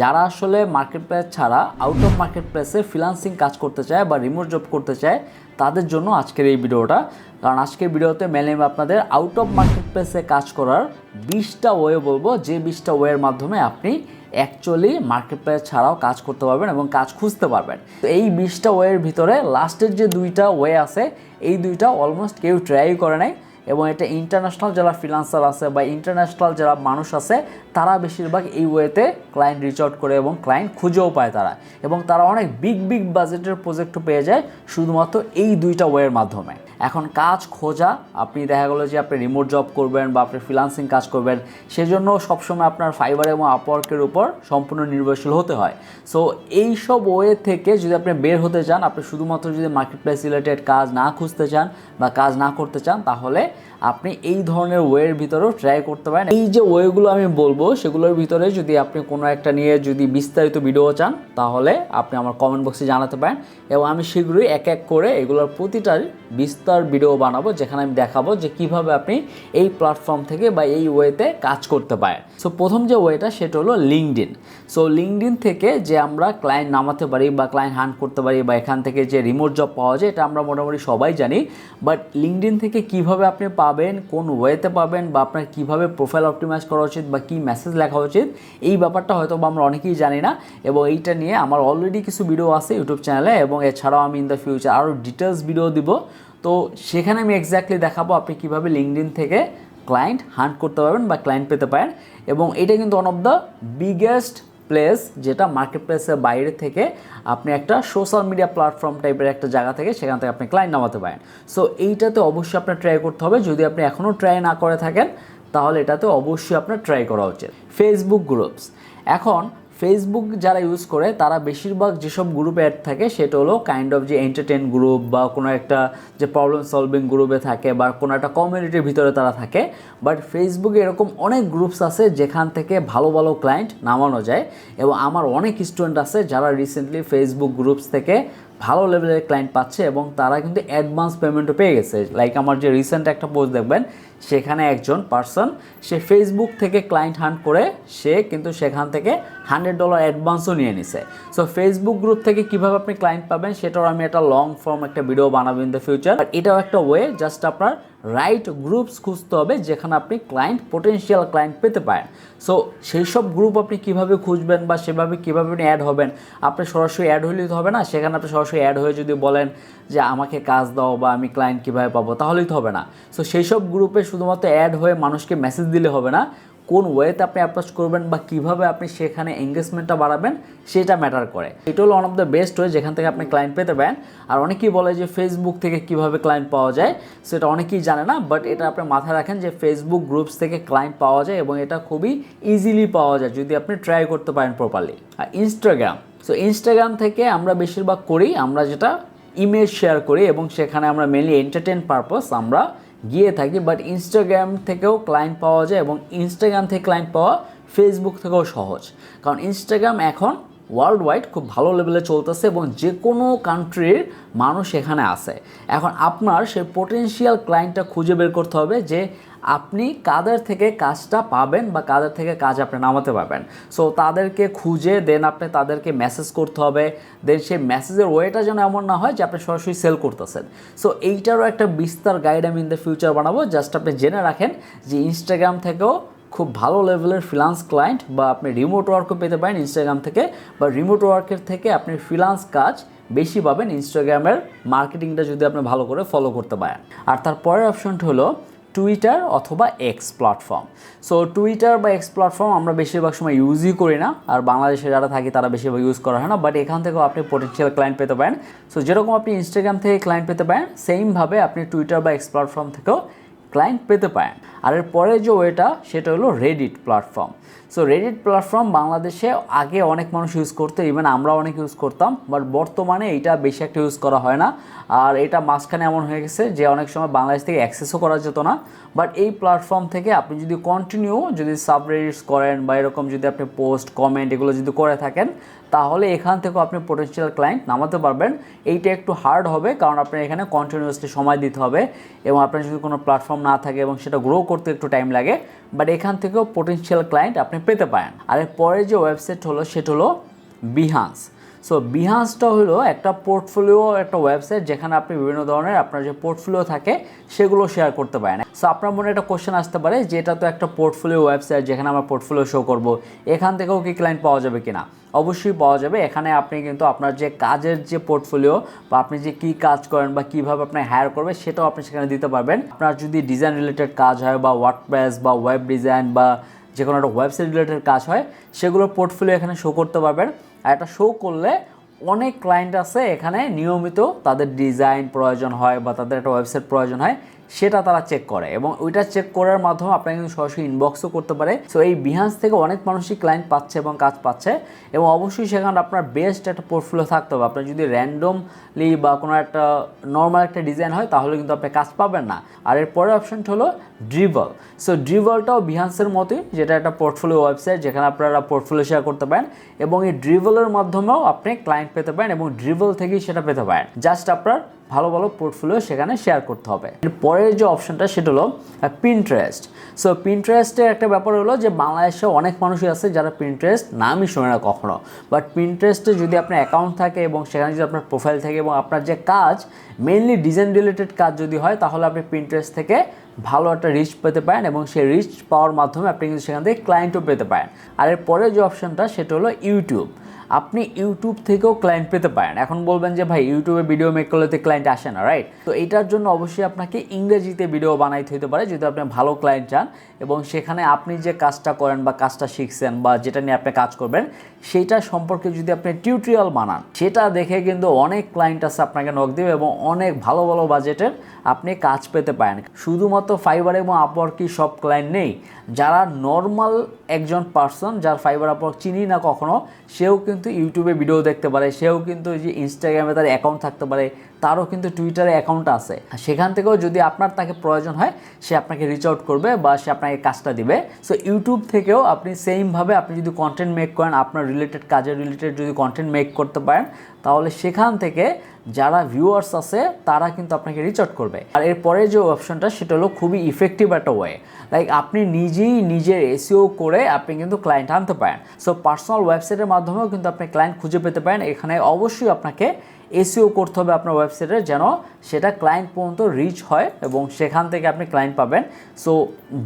যারা আসলে market place ছাড়া আউট অফ মার্কেট প্লেসে ফ্রিলান্সিং কাজ করতে চায় বা রিমোট জব করতে চায়, তাদের জন্য আজকের এই ভিডিওটা। কারণ আজকের ভিডিওতে মেলে আপনাদের আউট অফ মার্কেট প্লেসে কাজ করার বিশটা ওয়ে বলব, যে বিশটা ওয়ের মাধ্যমে আপনি অ্যাকচুয়ালি মার্কেট প্লেস ছাড়াও কাজ করতে পারবেন এবং কাজ খুঁজতে পারবেন। তো এই বিশটা ওয়ের ভিতরে লাস্টের যে দুইটা ওয়ে আছে, এই দুইটা অলমোস্ট কেউ ট্রাই করে নাই। এবং এটা ইন্টারন্যাশনাল যারা ফ্রিলান্সার আছে বা ইন্টারন্যাশনাল যারা মানুষ আছে, তারা বেশিরভাগ এই ওয়েতে ক্লায়েন্ট রিচ আউট করে এবং ক্লায়েন্ট খুঁজেও পায় তারা। এবং তারা অনেক বিগ বিগ বাজেটের প্রজেক্টও পেয়ে যায় শুধুমাত্র এই দুইটা ওয়ের মাধ্যমে। এখন কাজ খোঁজা, আপনি দেখা গেলো যে আপনি রিমোট জব করবেন বা আপনি ফ্রিলান্সিং কাজ করবেন, সেজন্য সবসময় আপনার ফাইবার এবং আপওয়ার্কের উপর সম্পূর্ণ নির্ভরশীল হতে হয়। সো এই সব ওয়ে থেকে যদি আপনি বের হতে চান, আপনি শুধুমাত্র যদি মার্কেট প্লেস রিলেটেড কাজ না খুঁজতে চান বা কাজ না করতে চান, তাহলে আপনি এই ধরনের ওয়ের ভিতরেও ট্রাই করতে পারেন। এই যে ওয়েগুলো আমি বলব, সেগুলোর ভিতরে যদি আপনি কোনো একটা নিয়ে যদি বিস্তারিত ভিডিও চান, তাহলে আপনি আমার কমেন্ট বক্সে জানাতে পারেন এবং আমি শীঘ্রই এক এক করে এগুলোর প্রতিটার বিস্তার ভিডিও বানাবো, যেখানে আমি দেখাবো যে কীভাবে আপনি এই প্ল্যাটফর্ম থেকে বা এই ওয়েতে কাজ করতে পারেন। সো প্রথম যে ওয়েটা সেটা হলো লিঙ্কডিন সো লিঙ্কডিন থেকে যে আমরা ক্লায়েন্ট নামাতে পারি বা ক্লায়েন্ট হান্ট করতে পারি বা এখান থেকে যে রিমোট জব পাওয়া যায়, এটা আমরা মোটামুটি সবাই জানি। বাট লিঙ্কডিন থেকে কীভাবে আপনি পাবেন, কোন ওয়েতে পাবেন বা আপনার কীভাবে প্রোফাইল অপটিমাইজ করা উচিত বা কী মেসেজ লেখা উচিত, এই ব্যাপারটা হয়তো বা আমরা অনেকেই জানি না। এবং এইটা নিয়ে আমার অলরেডি কিছু ভিডিও আছে ইউটিউব চ্যানেলে এবং এছাড়াও আমি ইন দ্য ফিউচার আরও ডিটেলস ভিডিও দিব। তো সেখানে আমি এক্স্যাক্টলি দেখাবো আপনি কীভাবে লিঙ্কডিন থেকে ক্লায়েন্ট হান্ট করতে পারবেন বা ক্লায়েন্ট পেতে পারেন। এবং এটা কিন্তু one of the biggest place যেটা মার্কেট প্লেসের বাইরে থেকে আপনি একটা সোশ্যাল মিডিয়া প্ল্যাটফর্ম টাইপের একটা জায়গা থেকে সেখান থেকে আপনি ক্লায়েন্ট নামাতে পারেন। সো এইটাতে অবশ্যই আপনার ট্রাই করতে হবে। যদি আপনি এখনও ট্রাই না করে থাকেন, তাহলে এটাতে অবশ্যই আপনার ট্রাই করা উচিত। ফেসবুক গ্রুপস এখন ফেসবুক যারা ইউজ করে, তারা বেশিরভাগ যেসব গ্রুপে অ্যাড থাকে, সেটা হলো কাইন্ড অফ যে এন্টারটেন গ্রুপ বা কোনো একটা যে প্রবলেম সলভিং গ্রুপে থাকে বা কোনো একটা কমিউনিটির ভিতরে তারা থাকে। বাট ফেসবুকে এরকম অনেক গ্রুপস আছে যেখান থেকে ভালো ভালো ক্লায়েন্ট নামানো যায়। এবং আমার অনেক স্টুডেন্ট আছে যারা রিসেন্টলি ফেসবুক গ্রুপস থেকে ভালো লেভেলের ক্লায়েন্ট পাচ্ছে এবং তারা কিন্তু অ্যাডভান্স পেমেন্টও পেয়ে গেছে। লাইক আমার যে রিসেন্ট একটা পোস্ট দেখবেন, সেখানে একজন পার্সন সে ফেসবুক থেকে ক্লায়েন্ট হান্ট করে, সে কিন্তু সেখান থেকে হান্ড্রেড ডলার অ্যাডভান্সও নিয়ে নিছে। সো ফেসবুক গ্রুপ থেকে কীভাবে আপনি ক্লায়েন্ট পাবেন, সেটাও আমি একটা লং ফর্ম একটা ভিডিও বানাবো ইন দ্য ফিউচার এটাও একটা ওয়ে জাস্ট আপনার রাইট গ্রুপস খুঁজতে হবে যেখানে আপনি ক্লায়েন্ট পোটেনশিয়াল ক্লায়েন্ট পেতে পারেন। সো সেই সব গ্রুপ আপনি কীভাবে খুঁজবেন বা সেভাবে কীভাবে আপনি অ্যাড হবেন? আপনি সরাসরি অ্যাড হলেই তো হবে না? সেখানে আপনি সরাসরি অ্যাড হয়ে যদি বলেন যে আমাকে কাজ দাও বা আমি ক্লায়েন্ট কীভাবে পাবো, তাহলেই তো হবে না। সো সেই সব গ্রুপে শুধুমাত্র অ্যাড হয়ে মানুষকে মেসেজ দিলে হবে না। কোন ওয়েতে আপনি অ্যাপ্রোচ করবেন বা কীভাবে আপনি সেখানে এঙ্গেজমেন্টটা বাড়াবেন, সেটা ম্যাটার করে। এটা হলো one of the best way যেখান থেকে আপনি ক্লায়েন্ট পেতে পারেন। আর অনেকেই বলে যে ফেসবুক থেকে কীভাবে ক্লায়েন্ট পাওয়া যায়, সেটা অনেকেই জানে না বাট এটা আপনি মাথায় রাখেন যে ফেসবুক গ্রুপস থেকে ক্লায়েন্ট পাওয়া যায় এবং এটা খুবই ইজিলি পাওয়া যায় যদি আপনি ট্রাই করতে পারেন প্রপারলি আর ইনস্টাগ্রাম সো ইনস্টাগ্রাম থেকে আমরা বেশিরভাগ করি, আমরা যেটা ইমেজ শেয়ার করি এবং সেখানে আমরা মেনলি এন্টারটেন পারপাস আমরা গিয়ে থাকি বাট ইনস্টাগ্রাম থেকেও ক্লায়েন্ট পাওয়া যায় এবং ইনস্টাগ্রাম থেকে ক্লায়েন্ট পাওয়া ফেসবুক থেকেও সহজ। কারণ ইনস্টাগ্রাম এখন ওয়ার্ল্ড ওয়াইড খুব ভালো লেভেলে চলতেছে এবং যে কোনো কান্ট্রির মানুষ এখানে আছে। এখন আপনার সেই পোটেনশিয়াল ক্লায়েন্টটা খুঁজে বের করতে হবে যে আপনি কাদের থেকে কাজটা পাবেন বা কাদের থেকে কাজ আপনি নামাতে পারবেন। সো তাদেরকে খুঁজে দেন আপনি তাদেরকে মেসেজ করতে হবে। দেন সেই মেসেজের ওয়েটা যেন এমন না হয় যে আপনি সরাসরি সেল করতেছেন। সো এইটারও একটা বিস্তার গাইড আমি ইন দ্য ফিউচার বানাবো। জাস্ট আপনি জেনে রাখেন যে ইনস্টাগ্রাম থেকেও খুব ভালো লেভেলের ফ্রিলান্স ক্লায়েন্ট বা আপনি রিমোট ওয়ার্কও পেতে পারেন ইনস্টাগ্রাম থেকে বা রিমোট ওয়ার্কের থেকে আপনি ফ্রিলান্স কাজ বেশি পাবেন ইনস্টাগ্রামের মার্কেটিংটা যদি আপনি ভালো করে ফলো করতে পারেন। আর তার পরের অপশনটা হলো টুইটার অথবা এক্স প্ল্যাটফর্ম সো টুইটার বা এক্স প্ল্যাটফর্ম আমরা বেশিরভাগ সময় ইউজই করি না। আর বাংলাদেশে যারা থাকি তারা বেশিরভাগ ইউজ করা হয় না। বাট এখান থেকেও আপনি পোটেনশিয়াল ক্লায়েন্ট পেতে পারেন। সো যেরকম আপনি ইনস্টাগ্রাম থেকে ক্লায়েন্ট পেতে পারেন সেমভাবে আপনি টুইটার বা এক্স প্ল্যাটফর্ম থেকেও ক্লায়েন্ট পেতে পারেন। আর এর পরে যে ওয়েটা, সেটা হলো Reddit platform so Reddit platform বাংলাদেশে আগে অনেক মানুষ ইউজ করতো ইভেন আমরা অনেক ইউজ করতাম বাট বর্তমানে এটা বেশি একটা ইউজ করা হয় না। আর এটা মাঝখানে এমন হয়ে গেছে যে অনেক সময় বাংলাদেশ থেকে অ্যাক্সেসও করা যেত না। বাট এই প্ল্যাটফর্ম থেকে আপনি যদি কন্টিনিউ যদি সাবরেডিটস করেন বা এরকম যদি আপনি পোস্ট কমেন্ট এগুলো যদি করে থাকেন তাহলে এখান থেকেও আপনি পোটেনশিয়াল ক্লায়েন্ট নামাতে পারবেন। এইটা একটু হার্ড হবে, কারণ আপনার এখানে কন্টিনিউয়াসলি সময় দিতে হবে এবং আপনার যদি কোনো প্ল্যাটফর্ম না থাকে এবং সেটা গ্রো করতে একটু টাইম লাগে বাট এখান থেকেও পোটেনশিয়াল ক্লায়েন্ট আপনি পেতে পারেন। আর পরে যে ওয়েবসাইট হলো, সেটা হলো বিহান্স সো বিহান্সটা হলো একটা পোর্টফোলিও একটা ওয়েবসাইট যেখানে আপনি বিভিন্ন ধরনের আপনার যে পোর্টফোলিও থাকে, সেগুলো শেয়ার করতে পারেন। সো আপনার মনে একটা কোশ্চেন আসতে পারে যে, এটা তো একটা পোর্টফোলিও ওয়েবসাইট যেখানে আমরা পোর্টফোলিও শো করব, এখান থেকেও কি ক্লায়েন্ট পাওয়া যাবে কিনা? অবশ্যই পাওয়া যাবে। এখানে আপনি কিন্তু আপনার যে কাজের যে পোর্টফোলিও বা আপনি যে কি কাজ করেন বা কীভাবে আপনি হায়ার করবে সেটাও আপনি সেখানে দিতে পারবেন। আপনার যদি ডিজাইন রিলেটেড কাজ হয় বা ওয়ার্ডপ্রেস বা ওয়েব ডিজাইন বা যে কোনো একটা ওয়েবসাইট রিলেটেড কাজ হয় সেগুলোর পোর্টফোলিও এখানে শো করতে পারবেন। আর এটা শো করলে অনেক ক্লায়েন্ট আছে এখানে নিয়মিত তাদের ডিজাইন প্রয়োজন হয় বা তাদের একটা ওয়েবসাইট প্রয়োজন হয়। সেটা তারা চেক করে এবং ওইটা চেক করার মাধ্যমে আপনারা কিন্তু সরাসরি ইনবক্সও করতে পারে। সো এই বিহান্স থেকে অনেক মানুষই ক্লায়েন্ট পাচ্ছে এবং কাজ পাচ্ছে এবং অবশ্যই সেখানে আপনার বেস্ট একটা পোর্টফোলিও থাকতে হবে। আপনার যদি র্যান্ডমলি বা কোনো একটা নর্মাল একটা ডিজাইন হয়, তাহলে কিন্তু আপনি কাজ পাবেন না। আর এর পরের অপশনটা হলো ড্রিবল সো ড্রিবলটাও বিহান্সের মতোই, যেটা একটা পোর্টফোলিও ওয়েবসাইট যেখানে আপনারা পোর্টফোলিও শেয়ার করতে পারেন এবং এই ড্রিবলের মাধ্যমেও আপনি ক্লায়েন্ট পেতে পারেন এবং ড্রিবল থেকেই সেটা পেতে পারেন। জাস্ট আপনার ভালো ভালো পোর্টফোলিও সেখানে শেয়ার করতে হবে। পরের যে অপশনটা সেটা হলো পিনট্রেস্ট সো পিনট্রেস্টের একটা ব্যাপার হলো যে বাংলাদেশে অনেক মানুষই আছে যারা পিনট্রেস্ট নামই শোনে না কখনো। বাট পিনট্রেস্টে যদি আপনার অ্যাকাউন্ট থাকে এবং সেখানে যদি আপনার প্রোফাইল থাকে এবং আপনার যে কাজ মেইনলি ডিজাইন রিলেটেড কাজ যদি হয়, তাহলে আপনি পিনট্রেস্ট থেকে ভালো একটা রিচ পেতে পারেন এবং সেই রিচ পাওয়ার মাধ্যমে আপনি কিন্তু সেখান থেকে ক্লায়েন্টও পেতে পারেন। আর এর পরের যে অপশনটা সেটা হলো ইউটিউব আপনি ইউটিউব থেকেও ক্লায়েন্ট পেতে পারেন। এখন বলবেন যে, ভাই ইউটিউবে ভিডিও মেক করলে তো ক্লায়েন্ট আসে না রাইট তো এটার জন্য অবশ্যই আপনাকে ইংরেজিতে ভিডিও বানাইতে হতে পারে যদি আপনি ভালো ক্লায়েন্ট চান এবং সেখানে আপনি যে কাজটা করেন বা কাজটা শিখছেন বা যেটা নিয়ে আপনি কাজ করবেন সেইটা সম্পর্কে যদি আপনি টিউটোরিয়াল বানান, সেটা দেখে কিন্তু অনেক ক্লায়েন্ট আছে আপনাকে নক দেবে এবং অনেক ভালো ভালো বাজেটের আপনি কাজ পেতে পারেন। শুধুমাত্র ফাইবার এবং আপওয়ার্কই সব ক্লায়েন্ট নেই। যারা নর্মাল একজন পার্সন যার ফাইবার আপওয়ার্ক চিনি না কখনো, সেও কিন্তু ইউটিউবে ভিডিও দেখতে পারে সেও কিন্তু যে ইনস্টাগ্রামে তার অ্যাকাউন্ট থাকতে পারে। তারও কিন্তু টুইটারে অ্যাকাউন্ট আছে। সেখান থেকেও যদি আপনার তাকে প্রয়োজন হয়, সে আপনাকে রিচ আউট করবে বা সে আপনাকে কাজটা দিবে। সো ইউটিউব থেকেও আপনি সেমভাবে আপনি যদি কন্টেন্ট মেক করেন, আপনার রিলেটেড কাজের রিলেটেড যদি কন্টেন্ট মেক করতে পারেন, তাহলে সেখান থেকে যারা ভিউয়ার্স আছে, তারা কিন্তু আপনাকে রিচ আউট করবে। আর এরপরে যে অপশনটা সেটা হলো খুবই ইফেক্টিভ একটা ওয়ে লাইক আপনি নিজেই নিজের এসিও করে আপনি কিন্তু ক্লায়েন্ট আনতে পারেন। সো পার্সোনাল ওয়েবসাইটের মাধ্যমেও কিন্তু আপনি ক্লায়েন্ট খুঁজে পেতে পারেন। এখানে অবশ্যই আপনাকে এসিও করতে হবে আপনার ওয়েবসাইটে যেন সেটা ক্লায়েন্ট পর্যন্ত রিচ হয় এবং সেখান থেকে আপনি ক্লায়েন্ট পাবেন। সো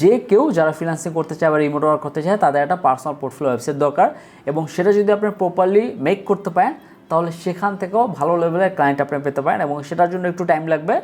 যে কেউ যারা ফিনান্সিং করতে চায় বা রিমোট ওয়ার্ক করতে চায়, তাদের একটা পার্সোনাল পোর্টফোলিও ওয়েবসাইট দরকার এবং সেটা যদি আপনি প্রপারলি মেক করতে পারেন, তাহলে সেখান থেকেও ভালো লেভেলের ক্লায়েন্ট আপনি পেতে পারেন এবং সেটার জন্য একটু টাইম লাগবে।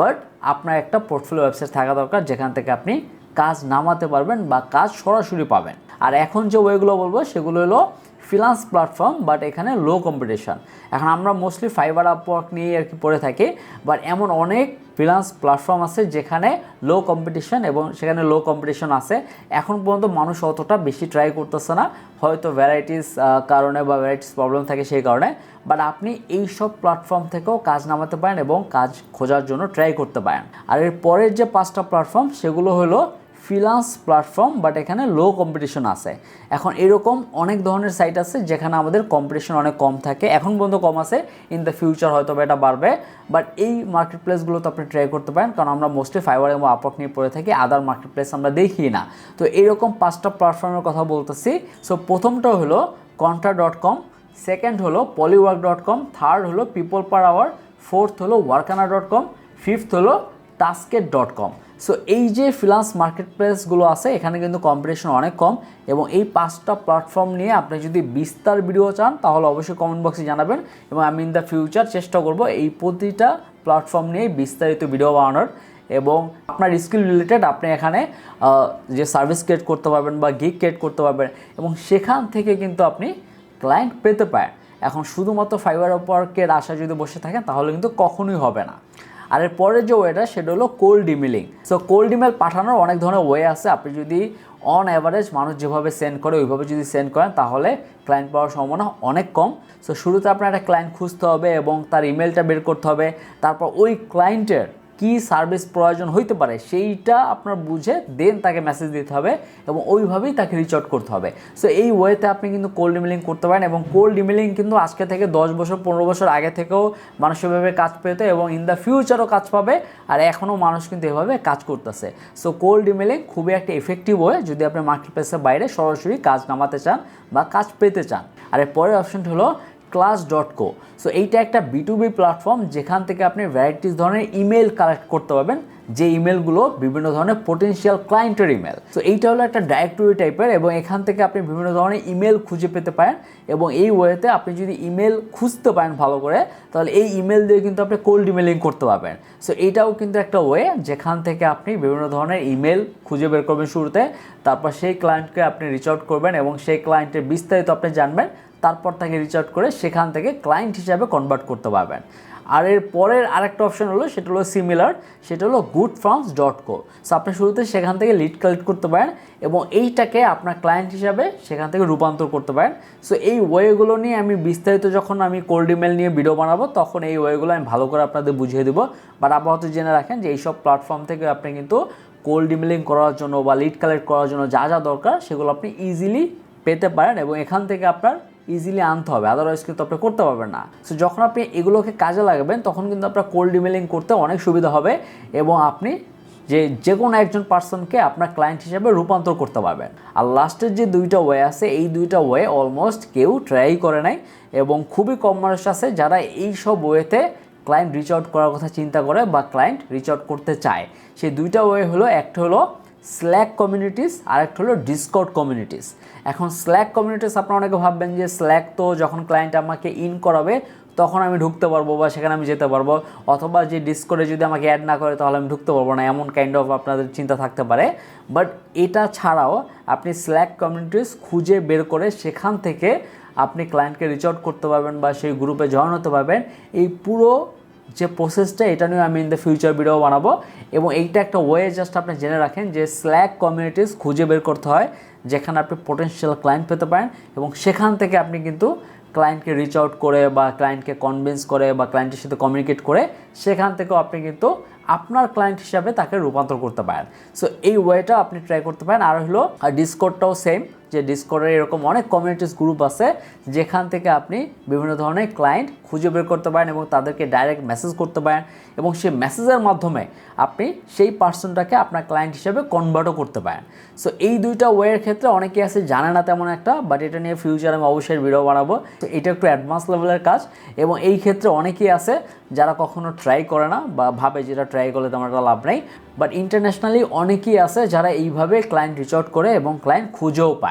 বাট আপনার একটা পোর্টফোলিও ওয়েবসাইট থাকা দরকার, যেখান থেকে আপনি কাজ নামাতে পারবেন বা কাজ সরাসরি পাবেন। আর এখন যে ওয়েগুলো বলব, সেগুলো হলো ফিনান্স প্ল্যাটফর্ম বাট এখানে লো কম্পিটিশন এখন আমরা মোস্টলি ফাইবার আপওয়ার্ক নিয়ে আর কি পড়ে থাকি বাট এমন অনেক ফিনান্স প্ল্যাটফর্ম আছে যেখানে লো কম্পিটিশন এবং সেখানে লো কম্পিটিশন আছে। এখন পর্যন্ত মানুষ অতটা বেশি ট্রাই করতেছে না, হয়তো ভ্যারাইটিস কারণে বা ভ্যারাইটিস প্রবলেম থাকে সেই কারণে বাট আপনি এই সব প্ল্যাটফর্ম থেকেও কাজ নামাতে পারেন এবং কাজ খোঁজার জন্য ট্রাই করতে পারেন। আর এর পরের যে পাঁচটা প্ল্যাটফর্ম সেগুলো হলো ফ্রিলান্স প্ল্যাটফর্ম বাট এখানে লো কম্পিটিশন আছে। এখন এরকম অনেক ধরনের সাইট আছে যেখানে আমাদের কম্পিটিশন অনেক কম থাকে। এখন পর্যন্ত কম আছে ইন দ্য ফিউচার হয়তো এটা বাড়বে। বাট এই মার্কেট প্লেসগুলোতে আপনি ট্রাই করতে পারেন, কারণ আমরা মোস্টলি ফাইবার এবং আপক নিয়ে পড়ে থাকি আদার মার্কেট প্লেস আমরা দেখি না। তো এরকম পাঁচটা প্ল্যাটফর্মের কথা বলতেছি। সো প্রথমটা হলো কন্ট্রা ডট কম সেকেন্ড হলো পলিওয়ার্ক ডট কম থার্ড হলো পিপল পার আওয়ার ফোর্থ হলো ওয়ার্কানা ডট কম ফিফথ হলো টাস্কেট ডট কম সো এই যে ফিনান্স মার্কেট প্লেসগুলো আছে, এখানে কিন্তু কম্পিটিশন অনেক কম এবং এই পাঁচটা প্ল্যাটফর্ম নিয়ে আপনি যদি বিস্তার ভিডিও চান, তাহলে অবশ্যই কমেন্ট বক্সে জানাবেন এবং আমি ইন দ্য ফিউচার চেষ্টা করব এই প্রতিটা প্ল্যাটফর্ম নিয়ে বিস্তারিত ভিডিও বানানোর এবং আপনার স্কিল রিলেটেড আপনি এখানে যে সার্ভিস ক্রিয়েট করতে পারবেন বা গিগ ক্রিয়েট করতে পারবেন এবং সেখান থেকে কিন্তু আপনি ক্লায়েন্ট পেতে পারেন। এখন শুধুমাত্র ফাইবার ওয়ার্কের আশা যদি বসে থাকেন, তাহলে কিন্তু কখনোই হবে না। আর এর পরের যে ওয়েটা সেটা হলো cold emailing so cold email পাঠানোর অনেক ধরনের ওয়ে আছে। আপনি যদি অন অ্যাভারেজ মানুষ যেভাবে সেন্ড করে, ওইভাবে যদি সেন্ড করেন, তাহলে ক্লায়েন্ট পাওয়ার সম্ভাবনা অনেক কম। সো শুরুতে আপনার একটা ক্লায়েন্ট খুঁজতে হবে এবং তার ইমেলটা বের করতে হবে। তারপর ওই ক্লায়েন্টের কি সার্ভিস প্রয়োজন হইতে পারে, সেইটা আপনার বুঝে দেন তাকে মেসেজ দিতে হবে এবং ওইভাবেই তাকে রিচ আউট করতে হবে। সো এই ওয়েতে আপনি কিন্তু কোল্ড ইমেলিং করতে পারেন এবং কোল্ড ইমেলিং কিন্তু আজকে থেকে দশ বছর, পনেরো বছর আগে থেকেও মানুষ এভাবে কাজ পেত এবং ইন দ্য ফিউচারও কাজ পাবে আর এখনও মানুষ কিন্তু এভাবে কাজ করতেছে। সো কোল্ড ইমেলিং খুবই একটা এফেক্টিভ ওয়ে যদি আপনি মার্কেট প্লেসের বাইরে সরাসরি কাজ নামাতে চান বা কাজ পেতে চান। আর এর পরের অপশনটি হলো ক্লাস ডট কো সো এইটা একটা বিটুবি প্ল্যাটফর্ম যেখান থেকে আপনি ভ্যারাইটিস ধরনের ইমেল কালেক্ট করতে পারবেন, যে ইমেলগুলো বিভিন্ন ধরনের পোটেনশিয়াল ক্লায়েন্টের ইমেল তো এইটা হলো একটা ডাইরেক্টরি টাইপের এবং এখান থেকে আপনি বিভিন্ন ধরনের ইমেল খুঁজে পেতে পারেন এবং এই ওয়েতে আপনি যদি ইমেল খুঁজতে পারেন ভালো করে, তাহলে এই ইমেল দিয়ে কিন্তু আপনি কোল্ড ইমেলিং করতে পারবেন। সো এইটাও কিন্তু একটা ওয়ে যেখান থেকে আপনি বিভিন্ন ধরনের ইমেল খুঁজে বের করবেন শুরুতে, তারপর সেই ক্লায়েন্টকে আপনি রিচ আউট করবেন এবং সেই ক্লায়েন্টের বিস্তারিত আপনি জানবেন তারপর তাকে রিচ আউট করে সেখান থেকে ক্লায়েন্ট হিসাবে কনভার্ট করতে পারবেন। আর এর পরের আরেকটা অপশন হলো, সেটা হলো সিমিলার সেটা হলো Good Firms dot co so আপনি শুরুতে সেখান থেকে লিড কালেক্ট করতে পারেন এবং এইটাকে আপনার ক্লায়েন্ট হিসাবে সেখান থেকে রূপান্তর করতে পারেন। সো এই ওয়েগুলো নিয়ে আমি বিস্তারিত যখন আমি কোল্ড ইমেল নিয়ে ভিডিও বানাবো, তখন এই ওয়েগুলো আমি ভালো করে আপনাদের বুঝিয়ে দেবো। বাট আপাতত জেনে রাখেন যে এইসব প্ল্যাটফর্ম থেকে আপনি কিন্তু কোল্ড ইমেলিং করার জন্য বা লিড কালেক্ট করার জন্য যা যা দরকার, সেগুলো আপনি ইজিলি পেতে পারেন এবং এখান থেকে আপনার ইজিলি আনতে হবে আদারওয়াইজ কিন্তু আপনি করতে পারবেন না। সো যখন আপনি এগুলোকে কাজে লাগাবেন, তখন কিন্তু আপনার কোল্ড ইমেলিং করতে অনেক সুবিধা হবে এবং আপনি যে যে কোনো একজন পার্সনকে আপনার ক্লায়েন্ট হিসেবে রূপান্তর করতে পারবেন। আর লাস্টের যে দুইটা ওয়ে আছে, এই দুইটা ওয়ে অলমোস্ট কেউ ট্রাই করে নাই এবং খুবই কম মানুষ আছে যারা এই সব ওয়েতে ক্লায়েন্ট রিচ আউট করার কথা চিন্তা করে বা ক্লায়েন্ট রিচ আউট করতে চায়। সেই দুইটা ওয়ে হলো, একটা হলো স্ল্যাক কমিউনিটিস আর একটা হলো ডিসকর্ড কমিউনিটিস এখন স্ল্যাক কমিউনিটিস আপনারা অনেকে ভাববেন যে স্ল্যাক তো যখন ক্লায়েন্ট আমাকে ইন করাবে, তখন আমি ঢুকতে পারব বা সেখানে আমি যেতে পারব। অথবা যে ডিসকোডে যদি আমাকে অ্যাড না করে, তাহলে আমি ঢুকতে পারব না, এমন কাইন্ড অফ আপনাদের চিন্তা থাকতে পারে। বাট এটা ছাড়াও আপনি স্ল্যাক কমিউনিটিস খুঁজে বের করে সেখান থেকে আপনি ক্লায়েন্টকে রিচ আউট করতে পারবেন বা সেই গ্রুপে জয়েন হতে পারবেন। এই পুরো যে প্রসেসটা এটা নিয়ে আমি ইন দ্য ফিউচার ভিডিও বানাবো এবং এইটা একটা ওয়ে জাস্ট আপনি জেনে রাখেন যে স্ল্যাক কমিউনিটিস খুঁজে বের করতে হয়, যেখানে আপনি পোটেনশিয়াল ক্লায়েন্ট পেতে পারেন এবং সেখান থেকে আপনি কিন্তু ক্লায়েন্টকে রিচ আউট করে বা ক্লায়েন্টকে কনভিন্স করে বা ক্লায়েন্টের সাথে কমিউনিকেট করে, সেখান থেকেও আপনি কিন্তু আপনার ক্লায়েন্ট হিসাবে তাকে রূপান্তর করতে পারেন। সো এই ওয়েটা আপনি ট্রাই করতে পারেন। আর হলো ডিসকোডটাও সেম যে ডিসকোডের এরকম অনেক কমিউনিটিস গ্রুপ আছে, যেখান থেকে আপনি বিভিন্ন ধরনের ক্লায়েন্ট খুঁজে বের করতে পারেন এবং তাদেরকে ডাইরেক্ট মেসেজ করতে পারেন এবং সেই মেসেজের মাধ্যমে আপনি সেই পার্সনটাকে আপনার ক্লায়েন্ট হিসেবে কনভার্টও করতে পারেন। সো এই দুইটা ওয়ের ক্ষেত্রে অনেকে আছে, জানে না তেমন একটা বাট এটা নিয়ে ফিউচারে আমি অবশ্যই ভিডিও বানাবো। তো এটা একটু অ্যাডভান্স লেভেলের কাজ এবং এই ক্ষেত্রে অনেকেই আছে যারা কখনো ট্রাই করে না বা ভাবে যেটা ট্রাই করলে তেমন একটা লাভ নেই। বাট ইন্টারন্যাশনালি অনেকেই আছে যারা এইভাবে ক্লায়েন্ট রিচ আউট করে এবং ক্লায়েন্ট খুঁজেও পায়।